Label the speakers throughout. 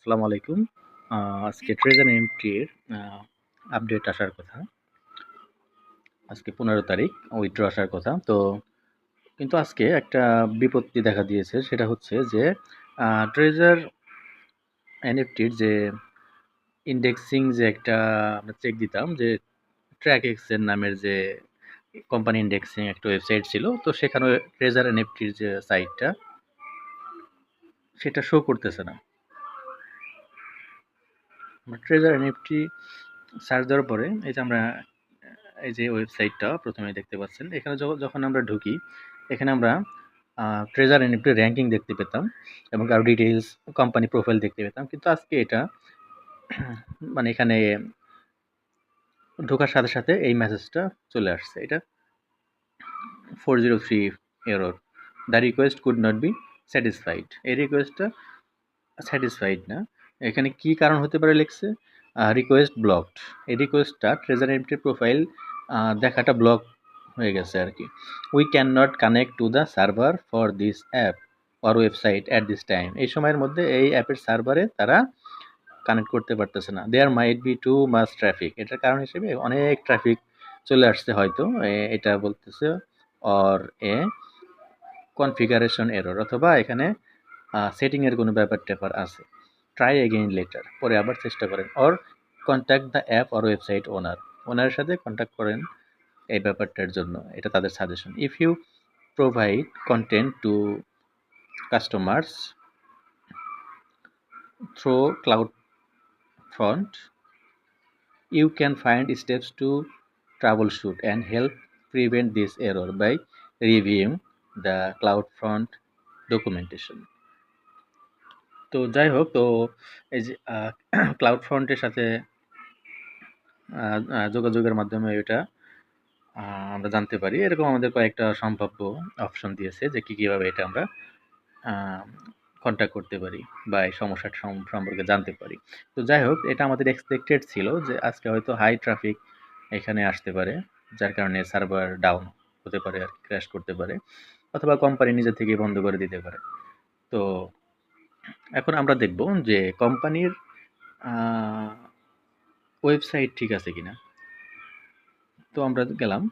Speaker 1: আসসালামু আলাইকুম। আজকে ট্রেজার এমটির আপডেট আসার কথা। আজকে পনেরো তারিখ উইথড্র আসার কথা। তো, কিন্তু আজকে একটা বিপত্তি দেখা দিয়েছে, সেটা হচ্ছে যে ট্রেজার এনএফটির যে ইন্ডেক্সিং যে একটা আমরা চেক দিতাম, যে ট্র্যাক এক্সের নামের যে কোম্পানি ইন্ডেক্সিং একটা ওয়েবসাইট ছিল, তো সেখানে ট্রেজার এনএফটির যে সাইটটা সেটা শো করতেছে না। ট্রেজার এনএফটি সার্চ দেওয়ার পরে, এই যে আমরা, এই যে ওয়েবসাইটটা প্রথমে দেখতে পাচ্ছেন, এখানে যখন আমরা ঢুকি, এখানে আমরা ট্রেজার এনএফটি র্যাঙ্কিং দেখতে পেতাম এবং আরও ডিটেলস কোম্পানি প্রোফাইল দেখতে পেতাম। কিন্তু আজকে এটা মানে এখানে ঢোকার সাথে সাথে এই মেসেজটা চলে আসছে। এটা four zero three error the request could not be satisfied এই রিকোয়েস্টটা স্যাটিসফাইড না। এখানে কি কারণ হতে পারে লিখছে? রিকোয়েস্ট ব্লকড এই রিকোয়েস্টটা ট্রেজার এমটি প্রোফাইল দেখাটা ব্লক হয়ে গেছে আর কি we can not connect to the server for this app or website at this time এই সময়ের মধ্যে এই অ্যাপের সার্ভারে তারা কানেক্ট করতে পারতেছে না। There might be too mass traffic এটার কারণ হিসেবে অনেক ট্রাফিক চলে আসছে হয়তো এটা বলতেছে অর এ কনফিগারেশন এরর অথবা এখানে সেটিংয়ের কোনো ব্যাপার ট্যাপার আছে। ট্রাই এগেইন লেটার পরে আবার চেষ্টা করেন or contact the app or website owner ওনারের সাথে কন্ট্যাক্ট করেন এই ব্যাপারটার জন্য, এটা তাদের suggestion if you provide content to customers through CloudFront you can find steps to troubleshoot and help prevent this error by reviewing the CloudFront documentation. তো যাই হোক, তো এই যে ক্লাউড ফ্রন্টের সাথে যোগাযোগের মাধ্যমে এটা আমরা জানতে পারি। এরকম আমাদের কয়েকটা সম্ভাব্য অপশন দিয়েছে যে কী কীভাবে এটা আমরা কন্ট্যাক্ট করতে পারি বা এই সমস্যার সম্পর্কে জানতে পারি। তো যাই হোক, এটা আমাদের এক্সপেক্টেড ছিল যে আজকে হয়তো হাই ট্রাফিক এখানে আসতে পারে, যার কারণে সার্ভার ডাউন হতে পারে আর ক্র্যাশ করতে পারে, অথবা কোম্পানি নিজে থেকে বন্ধ করে দিতে পারে। তো এখন আমরা দেখব যে কোম্পানির ওয়েবসাইট ঠিক আছে কিনা। তো আমরা গেলাম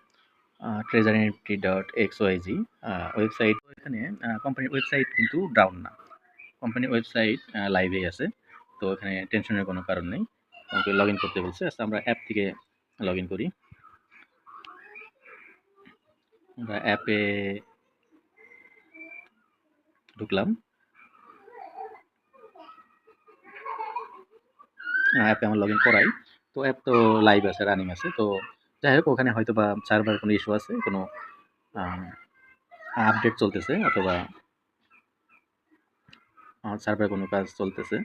Speaker 1: treasure nifty dot X Y Z website এখানে কোম্পানির ওয়েবসাইট কিন্তু ডাউন না। কোম্পানির ওয়েবসাইট লাইভেই আছে, তো এখানে টেনশনের কোনো কারণ নেই। আমাকে লগ করতে বলছে। আচ্ছা আমরা অ্যাপ থেকে লগ করি। আমরা অ্যাপে ঢুকলাম। অ্যাপে আমার লগ ইন করাই। তো অ্যাপ তো লাইভ আছে রানিং আছে। তো যাই হোক, ওখানে হয়তো বা সার্ভার কোনো ইস্যু আছে, কোনো আপডেট চলতেছে অথবা সার্ভার কোনো কাজ চলতেছে।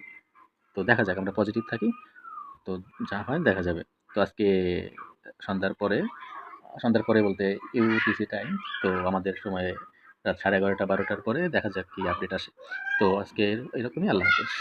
Speaker 1: তো দেখা যাক, আমরা পজিটিভ থাকি। তো যা হয়, দেখা যাবে। তো আজকে সন্ধ্যার পরে সন্ধ্যার পরে বলতে ইউটিসি টাইম তো আমাদের সময়ে রাত সাড়ে এগারোটা, বারোটার পরে দেখা যাক কি আপডেট আসে। তো আজকে এরকমই, আল্লাহ হাফেজ।